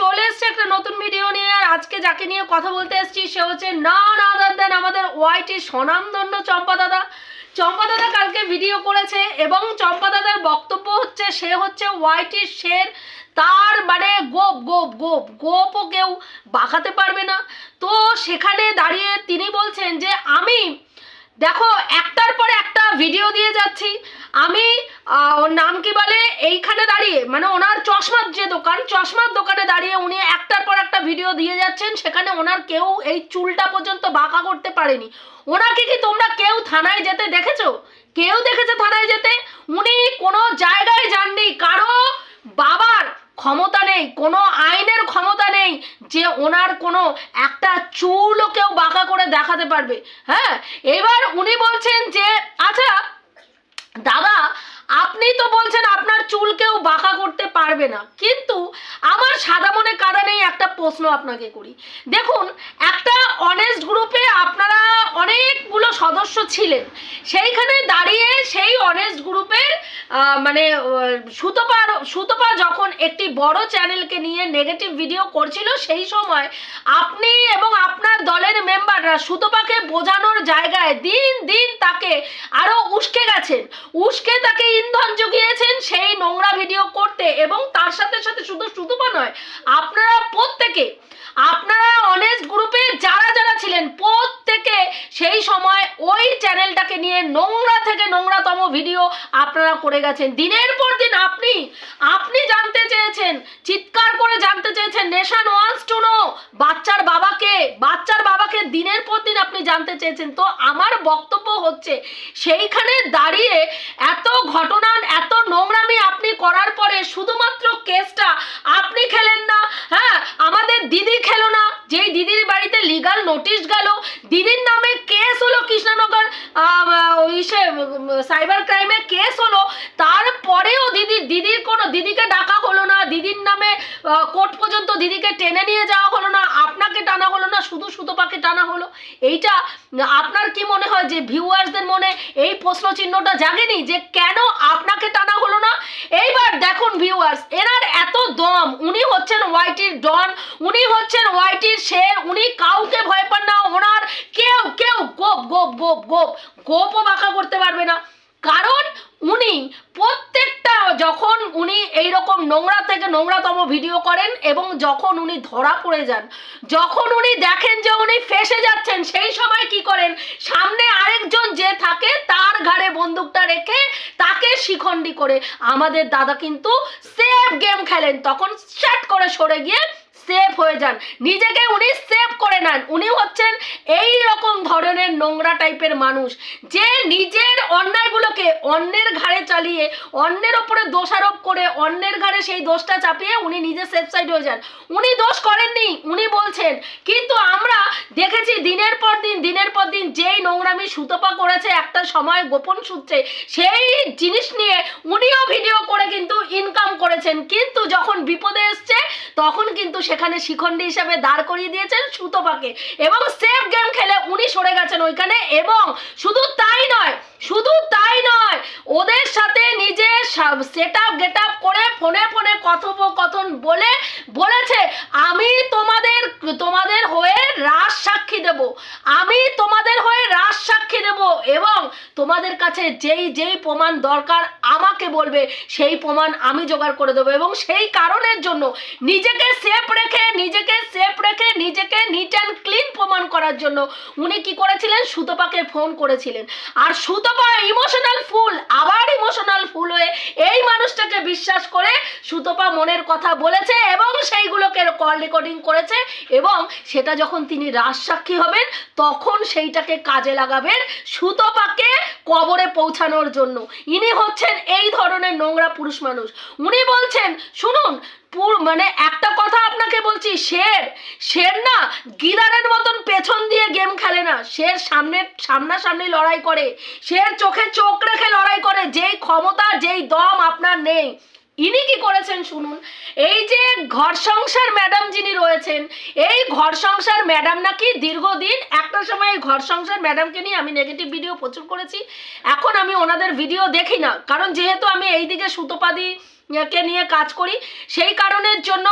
চলে এসছে একটা নতুন ভিডিও নিয়ে। আর আজকে যাকে নিয়ে কথা বলতে এসেছি, সে হচ্ছে না আদার দেন আমাদের ওয়াইটি স্বনামধন্য চম্পা দাদা। চম্পা দাদা কালকে ভিডিও করেছে এবং চম্পা দাদার বক্তব্য হচ্ছে, সে হচ্ছে ওয়াইটির শের তার মানে গোপ গোপ গোপ, গোপও কেউ বাঁকাতে পারবে না। তো সেখানে দাঁড়িয়ে তিনি বলছেন যে, আমি দেখো, একটার পর একটা ভিডিও দিয়ে যাচ্ছি। আমি ওর নাম কি বলে? এইখানে দাঁড়িয়ে মানে ওনার চশমার যে দোকান, চশমার দোকানে দাঁড়িয়ে উনি একটার পর একটা ভিডিও দিয়ে যাচ্ছেন। সেখানে ওনার কেউ এই চুলটা পর্যন্ত বাঁকা করতে পারেনি। ওনাকে কি তোমরা কেউ থানায় যেতে দেখেছ? কেউ দেখেছে থানায় যেতে? উনি কোনো জায়গায় যাননি। কারও বাবার ক্ষমতা নেই, কোনো আইনের ক্ষমতা নেই যে ওনার কোনো একটা চুলও কেউ বাঁকা করে দেখাতে পারবে। হ্যাঁ এবার উনি বলছেন যে আচ্ছা দাদা, আপনি তো বলছেন আপনার চুল কেউ বাঁকা করতে পারবে না। কিন্তু আমার সাদা মনে কাদা নেই, একটা প্রশ্ন আপনাকে করি। দেখুন, একটা অনেস্ট গ্রুপে আপনারা অনেকগুলো সদস্য ছিলেন। সেইখানে দাঁড়িয়ে সেই অনেস্ট গ্রুপের মানে সুতপা সুতপা যখন একটি বড় চ্যানেলকে নিয়ে নেগেটিভ ভিডিও করছিল, সেই সময় আপনি এবং আপনার দলের মেম্বাররা সুতপাকে বোঝানোর জায়গায় দিন দিন তাকে আরও উস্কে গেছেন। উস্কে তাকে ইন্ধন জুগিয়েছেন সেই নোংরা ভিডিও করতে এবং তার সাথে সাথে শুধু সুতপা নয়, আপনারা প্রত্যেকে আপনারা অনেস্ট গ্রুপে যারা যারা ছিলেন, প্রত্যেকে সেই সময় ওই চ্যানেলটাকে নিয়ে নোংরা থেকে নোংরাতম ভিডিও আপনারা করে গেছেন। দিনের পর দিন আপনি আপনি জানতে চেয়েছেন, চিৎকার করে জানতে চেয়েছেন নেশান ওয়ান্স টু বাচ্চার বাবাকে বাচ্চার বাবাকে দিনের পর দিন আপনি জানতে চেয়েছেন। তো আমার বক্তব্য হচ্ছে, সেইখানে দাঁড়িয়ে এত ঘটনা, এত নোংরামি আপনি করার পরে শুধুমাত্র কেসটা আপনি খেলেন না হ্যাঁ আমাদের দিদি খেলো না। যেই দিদির বাড়িতে লিগাল নোটিশ গেল, দিদির নামে কেস হলো কৃষ্ণনগর সাইবার ক্রাইমের কেস হলো। তারপরেও দিদি, দিদির কোনো, দিদিকে ডাকা হলো না। দিদির নামে কোর্ট পর্যন্ত দিদিকে টেনে নিয়ে যাওয়া হলো না, আপনাকে টানা হলো না, শুধু সুতোপাকে টানা হলো। এইটা আপনার কি মনে হয় যে ভিউয়ার্সদের মনে এই প্রশ্ন চিহ্নটা জাগেনি যে কেন আপনাকে টানা হলো না? এইবার দেখুন ভিউয়ার্স, এনার এত দম, উনি হচ্ছেন ওয়াইটির ডন, উনি হচ্ছেন ওয়াইটির শের, উনি কাউকে ভয় পান না, ওনার কেউ কেউ গোপ গোপ গোপ গোপ, গোপও বাঁকা করতে পারবে না। কারণ উনি প্রত্যেকটা যখন উনি এইরকম নোংরা থেকে নোংরাতম ভিডিও করেন এবং যখন উনি ধরা পড়ে যান, যখন উনি দেখেন যে উনি ফেসে যাচ্ছেন, সেই সময় কি করেন? সামনে আরেকজন যে থাকে, তার ঘাড়ে বন্দুকটা রেখে তাকে শিখণ্ডি করে। আমাদের দাদা কিন্তু সেফ গেম খেলেন। তখন শ্যাট করে সরে গিয়ে সেফ হয়ে যান। নিজেকে উনি সেফ করে নেন। উনি হচ্ছেন এই রকম ধরনের নোংরা টাইপের মানুষ। যে নিজের অন্যায়গুলোকে অন্যের ঘাড়ে চালিয়ে, অন্যের ওপরে দোষারোপ করে, অন্যের ঘাড়ে সেই দোষটা চাপিয়ে উনি নিজে সেফ সাইড হয়ে যান। উনি দোষ করেননি, উনি বলছেন। কিন্তু আমরা দেখেছি দিনের পর দিন, দিনের যেই নোংরামি সুতপা করেছে একটা সময় গোপন সূত্রে, সেই জিনিস নিয়ে উনিও ভিডিও করে কিন্তু ইনকাম করেছেন। কিন্তু যখন বিপদে এসছে, তখন কিন্তু সেখানে শিখণ্ডী হিসাবে দাঁড় করিয়ে দিয়েছেন সুতপাকে। এবং সেফ গেম খেলে উনি সরে গেছেন ওইখানে। এবং শুধু তাই নয় শুধু তাই নয়, ওদের সাথে নিজে সেট আপ গেট আপ করে ফোনে ফোনে কথোপকথন বলে বলেছে, আমি তোমাদের তোমাদের হয়ে রাজ সাক্ষী দেব। আমি তোমাদের হয়ে রাজ সাক্ষী দেব এবং তোমাদের কাছে যেই যেই প্রমাণ দরকার আমাকে বলবে, সেই প্রমাণ আমি জোগাড় করে দেবো এবং সেই কারণের জন্য নিজেকে সেফ রেখে, নিজেকে সেফ রেখে, নিজেকে নিট অ্যান্ড ক্লিন প্রমাণ করার জন্য উনি কি করেছিলেন? সুতপাকে ফোন করেছিলেন। আর এই বিশ্বাস করে সুতপা মনের কথা বলেছে এবং সেইগুলোকে কল রেকর্ডিং করেছে এবং সেটা যখন তিনি রাজসাক্ষী হবেন, তখন সেইটাকে কাজে লাগাবেন সুতপাকে কবরে পৌঁছানোর জন্য। ইনি হচ্ছেন এই ধরনের নোংরা পুরুষ মানুষ। উনি বলছেন, শুনুন মানে একটা কথা আপনাকে বলছি, শের শের না গিদারের মতন পেছন দিয়ে গেম খেলে না। শের সামনে, সামনাসামনি লড়াই করে। শের চোখে চোখ রেখে লড়াই করে, যেই ক্ষমতা, যেই দম আপনার নেই। ইনি কি করেছেন শুনুন? এই যে ঘর সংসার ম্যাডাম যিনি রয়েছেন, এই ঘর সংসার ম্যাডাম নাকি দীর্ঘদিন, একটা সময় এই ঘর সংসার ম্যাডামকে নিয়ে আমি নেগেটিভ ভিডিও প্রচুর করেছি। এখন আমি ওনাদের ভিডিও দেখি না। কারণ যেহেতু আমি এইদিকে সুতোপাদি কে নিয়ে কাজ করি, সেই কারণের জন্য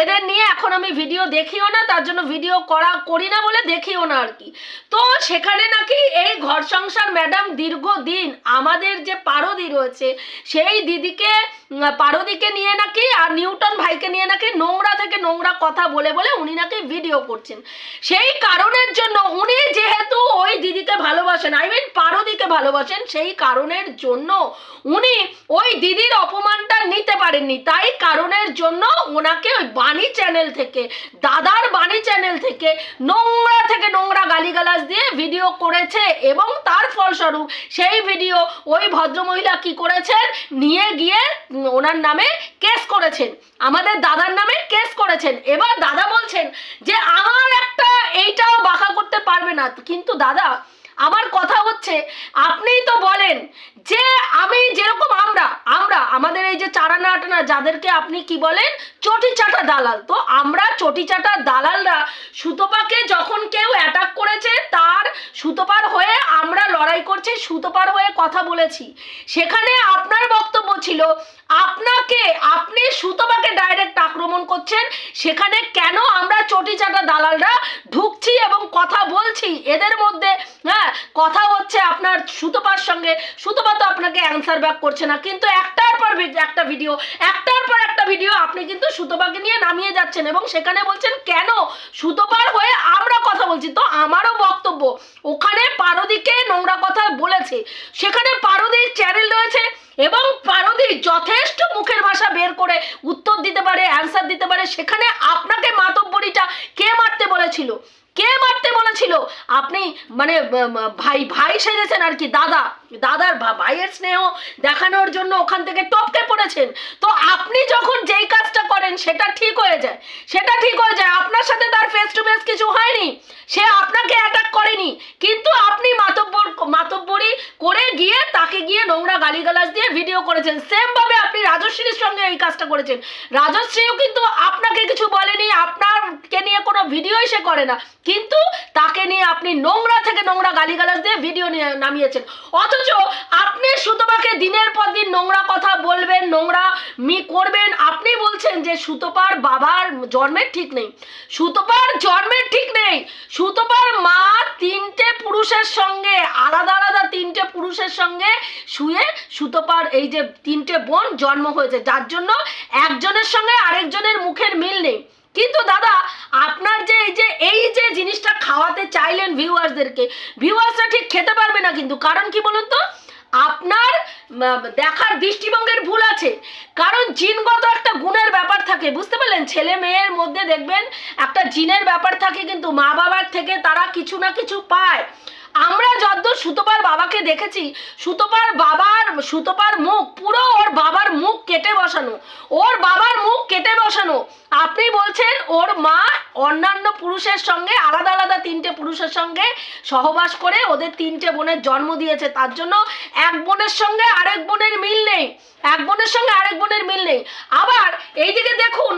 এদের নিয়ে এখন আমি ভিডিও দেখিও না, তার জন্য ভিডিও করা করি না বলে দেখিও না আর কি। তো সেখানে নাকি এই ঘর সংসার ম্যাডাম দীর্ঘদিন আমাদের যে পারদি রয়েছে, সেই দিদিকে পারদিকে নিয়ে নাকি আর নিউটন ভাইকে নিয়ে নাকি নোংরা থেকে নোংরা কথা বলে বলে উনি নাকি ভিডিও করছেন। সেই কারণের জন্য উনি যেহেতু ওই দিদিকে ভালোবাসেন আই মিন পারদিকে ভালোবাসেন, সেই কারণের জন্য উনি ওই দিদির অপমানটা নিতে পারেননি। তাই কারণের জন্য ওনাকে ওই বাণী চ্যানেল থেকে, দাদার বাণী চ্যানেল থেকে নোংরা থেকে নোংরা গালিগালাজ দিয়ে ভিডিও করেছে এবং তার ফলস্বরূপ সেই ভিডিও ওই ভদ্রমহিলা কি করেছেন? নিয়ে গিয়ে ওনার নামে কেস করেছেন। আমাদের দাদার নামে কেস করেছেন। এবার দাদা বলছেন যে, আমার একটা এইটাও বাঁকা করতে পারবে না। কিন্তু দাদা আমার কথা হচ্ছে, আপনিই তো বলেন যে আমি যেরকম আমরা আমরা, আমাদের এই যে চারানা আটানা, যাদেরকে আপনি কি বলেন চটি চাটা দালাল। তো আমরা চটি চাটা দালালরা, সুতোপাকে যখন কেউ অ্যাটাক করেছে, তার সুতোপার হয়ে আমরা লড়াই করছি, সুতোপার হয়ে কথা বলেছি। সেখানে আপনার বক্তব্য ছিল, আপনাকে, আপনি সুতোপাকে ডাইরেক্ট আক্রমণ করছেন, সেখানে কেন আমরা চটি চাটা দালালরা ঢুকছি এবং কথা বলছি? এদের মধ্যে হ্যাঁ কথা হচ্ছে আপনার সুতোপার সঙ্গে। সুতোপা তো আপনাকে অ্যান্সার ব্যাক করছে না, কিন্তু একটার পর একটা ভিডিও একটার পর একটা ভিডিও আপনি কিন্তু সুতোপাকে নিয়ে নামিয়ে যাচ্ছেন এবং সেখানে বলছেন, কেন? সুতোপার হয়ে আমরা কথা বলছি। তো আমারও বক্তব্য, ওখানে পারদিকে নোংরা কথা বলেছে। সেখানে পারদির চ্যানেল রয়েছে এবং পারদি যথেষ্ট মুখের ভাষা বের করে উত্তর দিতে পারে অ্যান্সার দিতে পারে। সেখানে আপনাকে মাতব্বরিটা কে মারতে বলেছিল? কে মারতে বলেছিল? আপনি মানে ভাই ভাই সেজেছেন আর কি, দাদা। দাদার ভাইয়ের স্নেহ দেখানোর জন্য ওখান থেকে টপকে পড়েছেন। তো আপনি যখন যেই কাজটা করেন, সেটা ঠিক হয়ে যায়। সেটা ঠিক হয়ে যায়। আপনার সাথে তার ফেস টু ফেস কিছু হয়নি। সে আপনাকে অ্যাটাক করেনি। কিন্তু আপনি মাতব্বর, মাতব্বরি করে গিয়ে তাকে গিয়ে নোংরা গালিগালাজ দিয়ে ভিডিও করেছেন। সেম ভাবে আপনি রাজশ্রীর সঙ্গে এই কাজটা করেছেন। রাজশ্রীও কিন্তু আপনাকে কিছু ভিডিওই সে করে না। কিন্তু তাকে নিয়ে আপনি নোংরা থেকে নোংরা গালিগালাজ দিয়ে ভিডিও নিয়ে নামিয়েছেন। অথচ আপনি সুতপাকে দিনের পর দিন নোংরা কথা বলবেন, নোংরা মি করবেন। আপনি বলছেন যে সুতপার বাবার জন্মের ঠিক নেই। সুতপার জন্মের ঠিক নেই। সুতপার মা তিনটে পুরুষের সঙ্গে, আলাদা আলাদা তিনটে পুরুষের সঙ্গে শুয়ে সুতপার এই যে তিনটে বোন জন্ম হয়েছে। যার জন্য একজনের সঙ্গে আরেকজনের মুখের মিল নেই। কিন্তু দাদা, আপনার যে এই যে এই যে জিনিসটা খাওয়াতে চাইলেন ভিউয়ার্সদেরকে ভিউয়ার্সরা ঠিক খেতে পারবে না কিন্তু। কারণ কি বলুন তো? আপনার দেখার দৃষ্টিভঙ্গের ভুল আছে। কারণ জিনগত একটা গুণের ব্যাপার থাকে, বুঝতে পারলেন? ছেলে মেয়ের মধ্যে দেখবেন, একটা জিনের ব্যাপার থাকে কিন্তু মা বাবার থেকে তারা কিছু না কিছু পায়। আমরা যদ্দূর সুতপার বাবাকে দেখেছি, সুতপার বাবার, সুতপার মুখ, পুরো ওর বাবার মুখ কেটে বসানো। ওর বাবার মুখ কেটে বসানো। আপনি বলছেন ওর মা অন্যান্য পুরুষের সঙ্গে, আলাদা আলাদা তিনটে পুরুষের সঙ্গে সহবাস করে ওদের তিনটে বোনের জন্ম দিয়েছে। তার জন্য এক বোনের সঙ্গে আরেক বোনের মিল নেই। এক বোনের সঙ্গে আরেক বোনের মিল নেই। আবার এইদিকে দেখুন,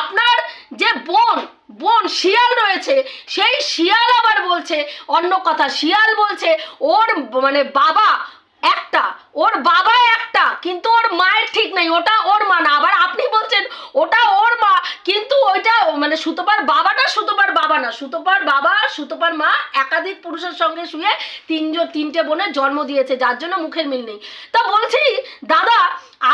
আপনার যে বোন বোন শিয়াল রয়েছে, সেই শিয়াল আবার বলছে অন্য কথা। শিয়াল বলছে, ওর মানে বাবা একটা, ওর বাবা একটা, কিন্তু ওর মায়ের ঠিক নেই, ওটা ওর মা না। আবার আপনি বলছেন, ওটা ওর মা, কিন্তু ওইটা মানে সুতোপার বাবাটা সুতোপার বাবা না। সুতোপার বাবা, সুতোপার মা একাধিক পুরুষের সঙ্গে শুয়ে তিনজন, তিনটে বোনের জন্ম দিয়েছে, যার জন্য মুখের মিল নেই। তা বলছি দাদা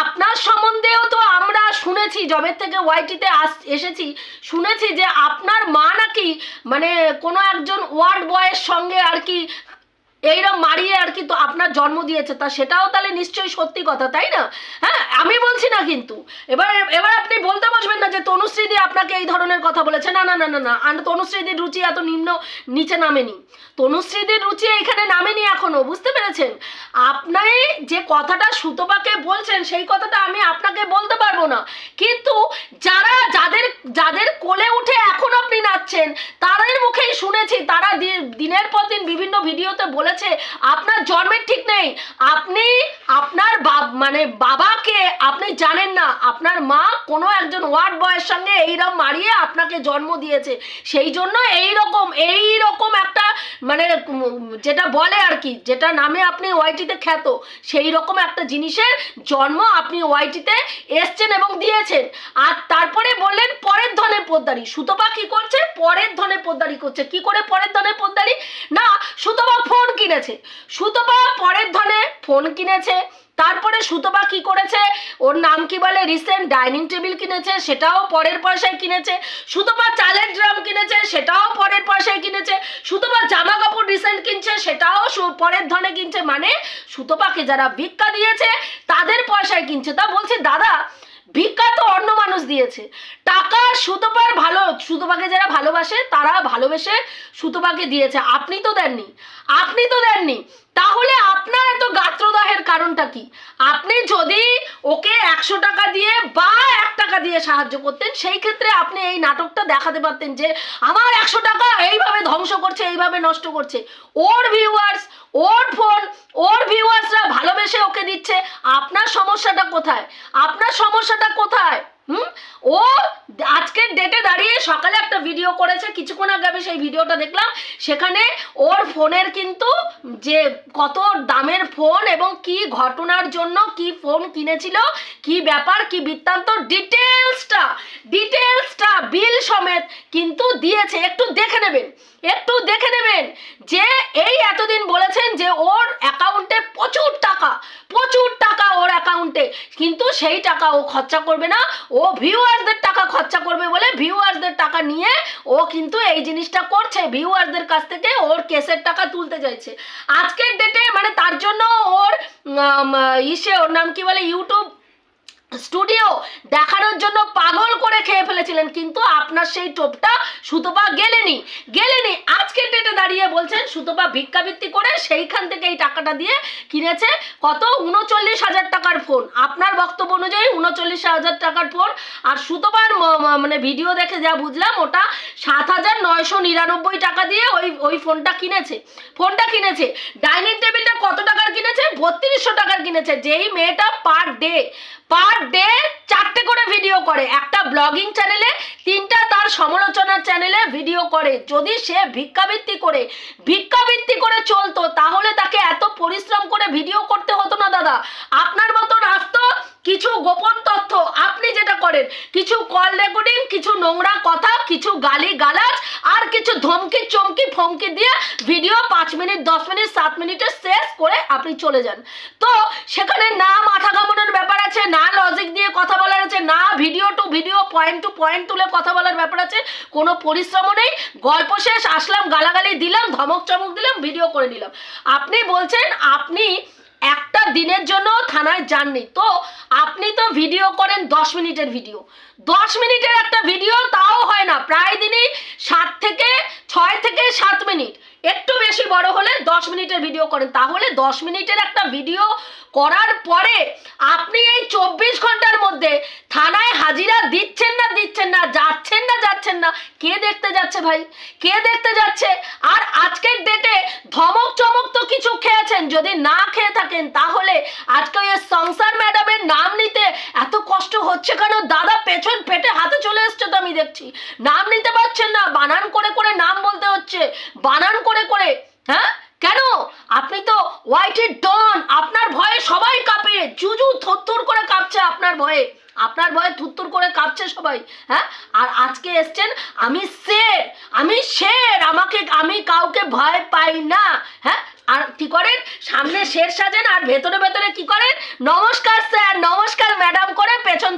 আপনার সম্বন্ধেও তো আমরা শুনেছি জবের থেকে ওয়াইটিতে আস, এসেছি। শুনেছি যে আপনার মা নাকি মানে কোনো একজন ওয়ার্ড বয়ের সঙ্গে আর কি এইরকম মারিয়ে আর কি তো আপনার জন্ম দিয়েছে, তা সেটাও তাহলে নিশ্চয়ই সত্যি কথা, তাই না? হ্যাঁ আমি বলছি না কিন্তু। এবার এবার আপনি বলতে বসবেন না যে তনুশ্রীদি আপনাকে এই ধরনের কথা বলেছে। না না না না না আর তনুশ্রীদির রুচি এত নিম্ন নিচে নামেনি। তনুশ্রীদির রুচি এখানে নামেনি এখনও, বুঝতে পেরেছেন? আপনি যে কথাটা সুতপাকে বলছেন, সেই কথাটা আমি আপনাকে বলতে পারব না। কিন্তু যারা যাদের যাদের কোলে উঠে এখন আপনি নাচছেন, তাদের মুখেই শুনেছি, তারা দিনের পর দিন বিভিন্ন ভিডিওতে বলেছে, আপনার জন্মের ঠিক নেই। আপনি আপনার বাব মানে বাবাকে আপনি জানেন না। আপনার মা কোনো একজন ওয়ার্ড বয়ের সঙ্গে এইরকম মারিয়ে আপনাকে জন্ম দিয়েছে। সেই জন্য এই রকম এই রকম একটা মানে যেটা বলে আর কি, যেটা নামে আপনি ওয়াইটিতে খ্যাত সেই রকম একটা জিনিসের জন্ম আপনি ওয়াইটিতে এসছেন এবং দিয়েছেন। আর তারপরে বললেন, পরের ধনে পোদ্দারি। সুতপা কি করছে? পরের ধনে পোদ্দারি করছে। কি করে পরের ধনে পোদ্দারি? না সুতপা ফোন কিনেছে। সুতপা পরের ধনে ফোন কিনেছে। তারপরে সুতপা কি করেছে? ওর নাম কি বলে? রিসেন্ট ডাইনিং টেবিল কিনেছে, সেটাও পরের পয়সায় কিনেছে। সুতপা চালের ড্রাম কিনেছে, সেটাও পরের পয়সায় কিনেছে। সুতপা জামা কাপড় রিসেন্ট কিনছে, সেটাও পরের ধনে কিনছে। মানে সুতপাকে যারা ভিক্ষা দিয়েছে, তাদের পয়সায় কিনছে। তা বলছে, দাদা ভিক্ষা তো অন্য মানুষ দিয়েছে। টাকা সুতোপার ভালো সুতোপাকে যারা ভালোবাসে, তারা ভালোবেসে সুতোপাকে দিয়েছে। আপনি তো দেননি। আপনি তো দেননি। তাহলে আপনার এত গাত্রদাহের কারণটা কি? আপনি যদি ওকে একশো টাকা দিয়ে বা এক টাকা দিয়ে সাহায্য করতেন, সেই ক্ষেত্রে আপনি এই নাটকটা দেখাতে পারতেন যে, আমার একশো টাকা এইভাবে ধ্বংস করছে, এইভাবে নষ্ট করছে। ওর ভিউয়ার্স ওর ফোন ওর ভিউয়ার্সরা ভালোবেসে ওকে দিচ্ছে। আপনার সমস্যাটা কোথায়? আপনার সমস্যাটা কোথায়? হুম? ও আজকের ডেটে দাঁড়িয়ে সকালে একটা ভিডিও করেছে, কিছুক্ষণ আগে আমি সেই ভিডিওটা দেখলাম, সেখানে ওর ফোনের কিন্তু যে কত দামের ফোন এবং কি ঘটনার জন্য কি ফোন কিনেছিল, কি ব্যাপার, কি বৃত্তান্ত ডিটেলসটা ডিটেলসটা বিল সমেত কিন্তু দিয়েছে। একটু দেখে নেবেন, একটু দেখে নেবেন যে এই এতদিন বলেছেন যে ওর অ্যাকাউন্টে প্রচুর টাকা প্রচুর টাকা ওর অ্যাকাউন্টে কিন্তু সেই টাকা ও খরচা করবে না। ও ভিউয়ারদের টাকা খরচা করবে বলে ভিউয়ারদের টাকা নিয়ে ও কিন্তু এই জিনিসটা করছে। ভিউয়ারদের কাছ থেকে ওর কেসের টাকা তুলতে চাইছে। আজকের ডেটে মানে তার জন্য ওর ইসে, ওর নাম কি বলে ইউটিউব স্টুডিও দেখানোর জন্য পাগল খেয়ে ফেলেছিলেন, কিন্তু আপনার সেই টোপটা সুতপা গেলেনি। গেলেনি, আজকের ডেটে দাঁড়িয়ে বলছেন সুতপা ভিক্ষাবৃত্তি করে সেইখান থেকে এই টাকাটা দিয়ে কিনেছে কত? উনচল্লিশ হাজার টাকার ফোন আপনার বক্তব্য অনুযায়ী উনচল্লিশ হাজার টাকার ফোন আর সুতপার মানে ভিডিও দেখে যা বুঝলাম, ওটা সাত হাজার নয়শো নিরানব্বই টাকা দিয়ে ওই ওই ফোনটা কিনেছে। ফোনটা কিনেছে। ডাইনিং টেবিলটা কত টাকার কিনেছে? বত্রিশশো টাকার কিনেছে। যেই মেয়েটা পার ডে পার ডে চারটে করে ভিডিও করে। একটা ব্লগিং চ্যানেলে তিনটা তার সমালোচনার চ্যানেলে ভিডিও করে। যদি সে ভিক্ষাবৃত্তি করে ভিক্ষাবৃত্তি করে চলতো, তাহলে তাকে এত পরিশ্রম করে ভিডিও করতে হতো না দাদা। আপনার মতন আসতো কিছু গোপন তথ্য আপনি যেটা করেন, কিছু কল রেকর্ডিং কিছু নোংরা কথা, কিছু গালি গালাজ আর কিছু ধমকি, চমকি, ফমকি দিয়ে ভিডিও পাঁচ মিনিট, দশ মিনিট, সাত মিনিটে শেষ করে আপনি চলে যান। তো সেখানে না মাথা ঘামানোর ব্যাপার আছে, না লজিক দিয়ে কথা বলার আছে, না video to video point to point তুলে কথা বলার ব্যাপার আছে, কোনো পরিশ্রমও নেই, গল্প শেষ, আসলাম, গালাগালি দিলাম, ধমক চমক দিলাম ভিডিও করে নিলাম। আপনি বলছেন, আপনি একটা দিনের জন্য থানায় যাননি। তো আপনি তো ভিডিও করেন দশ মিনিটের ভিডিও। দশ মিনিটের একটা ভিডিও তাও হয় না। প্রায় দিনই সাত থেকে ছয় থেকে সাত মিনিট। একটু বেশি বড় হলে দশ মিনিটের ভিডিও করেন। তাহলে দশ মিনিটের একটা ভিডিও করার পরে আপনি এই চব্বিশ ঘণ্টার মধ্যে থানায় হাজিরা দিচ্ছেন না দিচ্ছেন না, যাচ্ছেন না যাচ্ছেন না, কে দেখতে যাচ্ছে ভাই? কে দেখতে যাচ্ছে? আর আজকের ডেটে ধমক চমক তো কিছু খেয়েছেন, যদি না খেয়ে থাকেন তাহলে আজকে ওই সংসার ম্যাডামের নাম নিতে এত কষ্ট হচ্ছে কেন? দাদা পেছন পেটে হাতে চলে এসছে তো আমি দেখছি। নাম নিতে পারছেন না, বানান করে করে নাম বলতে হচ্ছে, বানান করে করে হ্যাঁ? কেন? আপনি তো হোয়াইটের ডন আপনার ভয়ে সবাই কাঁপে। জুজু থরথর করে কাঁপছে আপনার ভয়ে। আপনার ভয়ে থুত্তুর করে কাঁপছে সবাই হ্যাঁ? আর আজকে এসছেন, আমি শের আমি শের আমাকে, আমি কাউকে ভয় পাই না হ্যাঁ? আর কি করেন? সামনে শের সাজেন, আর ভেতরে ভেতরে কি করেন? নমস্কার স্যার নমস্কার ম্যাডাম করে পেছন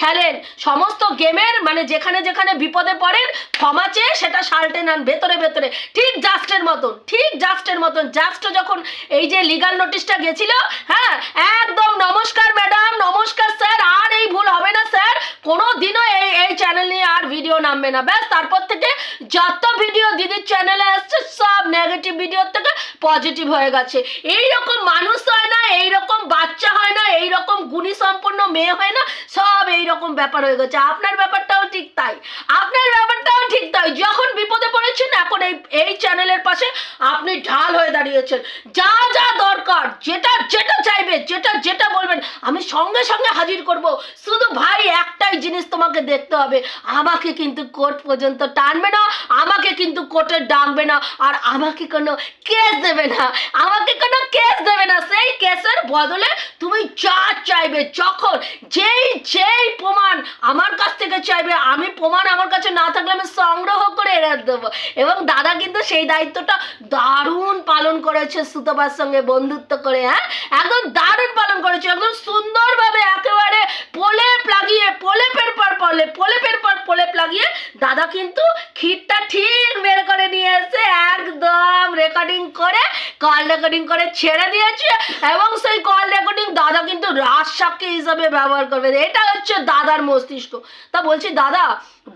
খেলেন। সমস্ত গেমের মানে যেখানে যেখানে বিপদে পড়েন, ক্ষমা চেয়ে সেটা সাল্টে নেন ভেতরে ভেতরে। ঠিক জাস্টের মতন, ঠিক জাস্টের মতন। জাস্ট যখন এই যে লিগাল নোটিশটা গেছিল হ্যাঁ একদম নমস্কার ম্যাডাম নমস্কার স্যার আর এই ভুল হবে না স্যার কোনো দিনও এই এই চ্যানেল নিয়ে আর ভিডিও নামবে না। ব্যাস, তারপর থেকে যত ভিডিও দিদির চ্যানেলে আসছে, সব নেগেটিভ ভিডিও থেকে পজিটিভ হয়ে গেছে। এই রকম মানুষ হয় না এই রকম বাচ্চা হয় না এই রকম গুণী সম্পন্ন মেয়ে হয় না, সব এই রকম ব্যাপার হয়ে গেছে। আপনার ব্যাপারটাও ঠিক তাই। আপনার ব্যাপারটাও ঠিক তাই। যখন বিপদে পড়েছেন, এখন এই এই চ্যানেলের পাশে আপনি ঢাল হয়ে দাঁড়িয়েছেন। যা যা দরকার, যেটা যেটা চাইবে, যেটা যেটা বলবেন আমি সঙ্গে সঙ্গে হাজির করব। শুধু ভাই, একটাই জিনিস তোমাকে দেখতে হবে। আমাকে কিন্তু কোর্ট পর্যন্ত টানবে না, আমাকে কিন্তু কোর্টে ডাকবে না, আর আমাকে কোনো কেস দেবে না। আমাকে কোনো কেস দেবে না। সেই কেসের বদলে তুমি যা চাইবে, যখন যেই যেই প্রমাণ আমার কাছ থেকে চাইবে, আমি প্রমাণ আমার কাছে না থাকলে আমি সংগ্রহ করে এনে দেবো। এবং দাদা কিন্তু সেই দায়িত্বটা দারুণ পালন করেছে সুতপার সঙ্গে বন্ধুত্ব করে হ্যাঁ? একদম দারুণ পালন করেছে, একদম সুন্দরভাবে একেবারে প্রলেপ লাগিয়ে, প্রলেপের পর প্রলেপ প্রলেপের পর প্রলেপ লাগিয়ে দাদা কিন্তু ক্ষীরটা ঠিক বের করে নিয়ে এসে একদম রেকর্ডিং করে কল রেকর্ডিং করে ছেড়ে দিয়েছে এবং সেই কল রেকর্ডিং দাদা কিন্তু রাজসাক্ষী হিসাবে ব্যবহার করবে। এটা হচ্ছে দাদার মস্তিষ্ক। তা বলছি, দাদা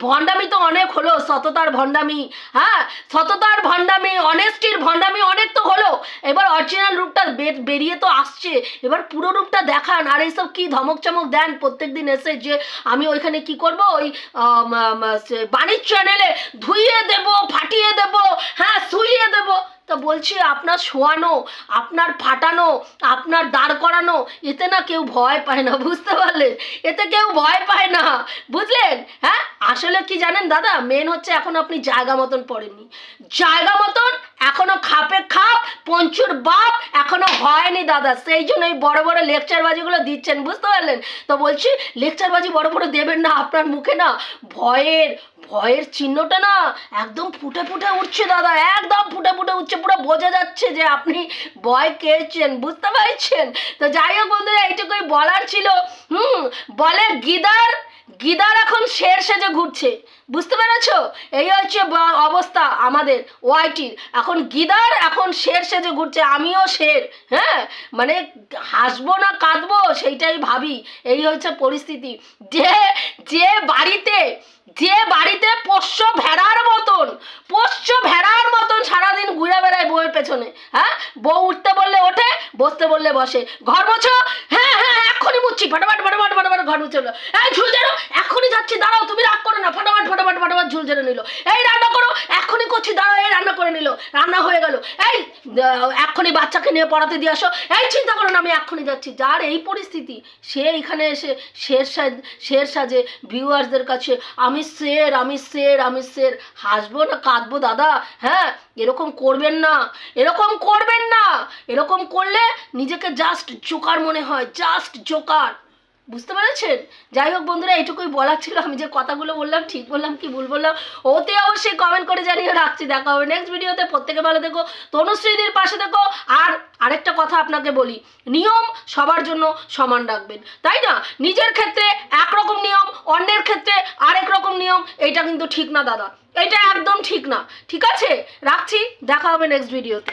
ভণ্ডামি তো অনেক হলো, সততার ভণ্ডামি হ্যাঁ? সততার ভণ্ডামি অনেস্টির ভণ্ডামি অনেক তো হলো। এবার অরিজিনাল রূপটা বেরিয়ে তো আসছে। এবার পুরো রূপটা দেখান, আর এইসব কি ধমক চমক দেন? প্রত্যেক দিন এসে যে আমি ওইখানে কি করব? ওই বাণিজ্য চ্যানেলে ধুইয়ে দেব, ফাটিয়ে দেব হ্যাঁ শুইয়ে দেব। তা বলছি, আপনার শোয়ানো, আপনার ফাটানো, আপনার দাঁড় করানো, এতে না কেউ ভয় পায় না, বুঝতে পারলেন এতে কেউ ভয় পায় না, বুঝলেন? হ্যাঁ? আসলে কি জানেন দাদা মেন হচ্ছে এখন আপনি জায়গা মতন পড়েননি। জায়গা মতন এখনও খাপে খাপ, পঞ্চুর বাপ এখনও হয়নি দাদা, সেই জন্য এই বড় বড় লেকচারবাজিগুলো দিচ্ছেন, বুঝতে পারলেন? তো বলছি, লেকচারবাজি বড় বড় দেবেন না, আপনার মুখে না ভয়ের ভয়ের চিহ্নটা না একদম ফুটে ফুটে উঠছে দাদা, একদম ফুটে ফুটে উঠছে, পুরো বোঝা যাচ্ছে যে আপনি ভয় কেছেন বুঝতে পারছেন? তো যাই হোক বন্ধুরা, এইটুকুই বলার ছিল। হুম, বলে গিদার গিদার এখন শের সেজে ঘুরছে। বুঝতে পেরেছ? এই হচ্ছে অবস্থা আমাদের, ওয়াইটির। এখন গিদার এখন শের সেজে ঘুরছে, আমিও শের হ্যাঁ? মানে হাসবো না, কাঁদবো, সেইটাই ভাবি। এই হচ্ছে পরিস্থিতি। যে যে যে বাড়িতে পোষ্য ভেড়ার মতন, পোষ্য ভেড়ার মতন সারাদিন ঘুরে বেড়ায় বউয়ের পেছনে হ্যাঁ? বউ উঠতে বললে ওঠে, বসতে বললে বসে। ঘর বছ হ্যাঁ হ্যাঁ এক্ষুনি মুচ্ছি, ফটাফট ফটাফট ফটাফট ঘর মুছে এলো এই ঝুল ঝেড়ো এক্ষুনি যাচ্ছি, দাঁড়াও, তুমি রাগ করো না। ফটাফট ফটাফট ফটাফট ঝুল ঝেড়ে নিল। এই রান্না করো এক্ষুনি করছি, দাঁড়াও, এই রান্না করে নিল। রান্না হয়ে গেল। এই এক্ষুনি বাচ্চাকে নিয়ে পড়াতে দিয়ে আসো। এই, চিন্তা করো না, আমি এক্ষুনি যাচ্ছি। যার এই পরিস্থিতি, সে এখানে এসে শের সাজ, শের সাজে ভিউয়ার্সদের কাছে, আমি শের আমি শের আমি শের। হাসবো না, কাঁদবো, দাদা হ্যাঁ এরকম করবেন না, এরকম করবেন না। এরকম করলে নিজেকে জাস্ট জোকার মনে হয় জাস্ট জোকার বুঝতে পেরেছেন? যাই হোক বন্ধুরা, এইটুকুই বলার ছিল। আমি যে কথাগুলো বললাম, ঠিক বললাম, কি ভুল বললাম, ওতে অবশ্যই কমেন্ট করে জানিয়ে রাখছি। দেখা হবে নেক্সট ভিডিওতে প্রত্যেকে ভালো দেখো তনুশ্রীদের পাশে দেখো আর আরেকটা কথা আপনাকে বলি, নিয়ম সবার জন্য সমান রাখবেন। তাই না? নিজের ক্ষেত্রে একরকম নিয়ম, অন্যের ক্ষেত্রে আরেক রকম নিয়ম এটা কিন্তু ঠিক না, দাদা। এটা একদম ঠিক না। ঠিক আছে? রাখছি। দেখা হবে নেক্সট ভিডিওতে